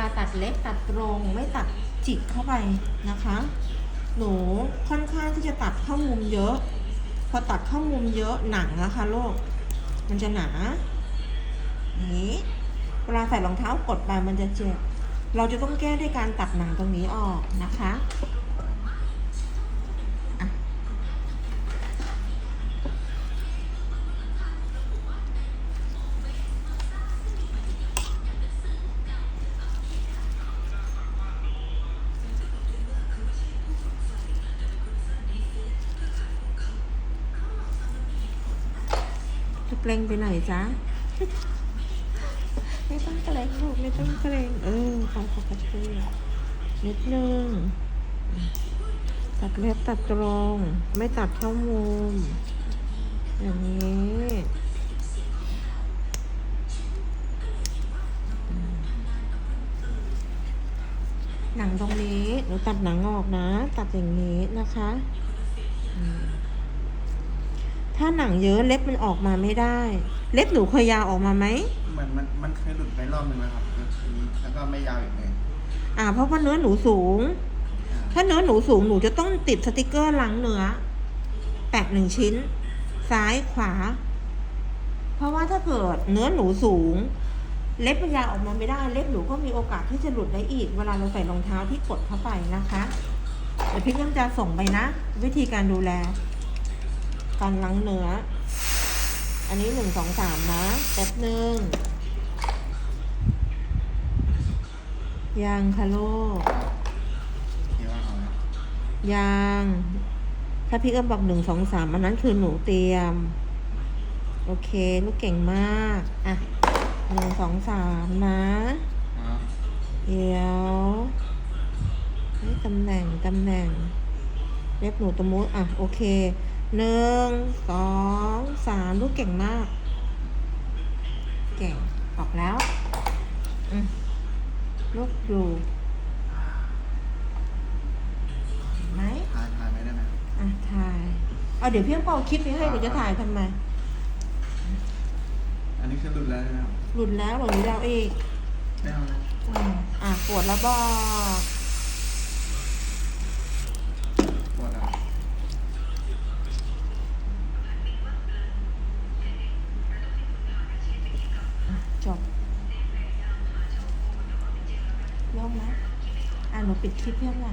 เวลาตัดเล็บตัดตรงไม่ตัดจิกเข้าไปนะคะ หนูค่อนข้างที่จะตัดเข้ามุมเยอะ พอตัดเข้ามุมเยอะหนังนะคะโลก มันจะหนานี้เวลาใส่รองเท้ากดไปมันจะเจ็บ เราจะต้องแก้ด้วยการตัดหนังตรงนี้ออกนะคะ จะเกรงไปไหนจ๊ะ ไม่ต้องเกรงลูกไม่ต้องเกรงเออทำปกตินิดนึง ตัดเล็บตัดตรง ไม่ตัดเข้ามุม อย่างนี้หนังตรงนี้หนูตัดหนังออกนะ ตัดอย่างนี้นะคะ ถ้าหนังเยอะเล็บมันออกมาไม่ได้ เล็บหนูเคยยาวออกมาไหมเหมือนมันมันเคยหลุดไปรอบหนึ่งนะครับแล้วทีนี้แล้วก็ไม่ยาวอีกเลยอ่า เพราะว่าเนื้อหนูสูงอ่าถ้าเนื้อหนูสูงหนูจะต้องติดสติกเกอร์หลังเนื้อแปะหนึ่งชิ้น ซ้ายขวา เพราะว่าถ้าเกิดเนื้อหนูสูง เล็บมันยาวออกมาไม่ได้ เล็บหนูก็มีโอกาสที่จะหลุดได้อีก เวลาเราใส่รองเท้าที่กดเข้าไปนะคะเดี๋ยวพี่ยังจะส่งไปนะ วิธีการดูแล การล้างเนื้อ อันนี้หนึ่งสองสามนะแป๊บหนึ่งยังค่ะลูกที่ว่าเอานะยังถ้าพี่เอื้อมบอกหนึ่งสองสามอันนั้นคือหนูเตรียม โอเค ลูกเก่งมาก อะหนึ่งสองสามนะอ๋อเดี๋ยวนี่ตำแหน่งตำแหน่งเล็บหนูตะมุอะ โอเค หนึ่งสองสามลูกเก่งมาก เก่ง ออกแล้วอืมลูกดูเห็นไหมทายทายไม่ได้ไหมอะถ่ายเอาเดี๋ยวพี่เปาคลิปนี้ให้หนูจะถ่ายทำไม อันนี้คือหลุดแล้วใช่ไหมครับหลุดแล้วหลุดแล้วอีกไม่เอานะอืมอะปวดแล้วบอก ปวดอะ อะจบ โล่งไหมอะหนูปิดคลิปยังไง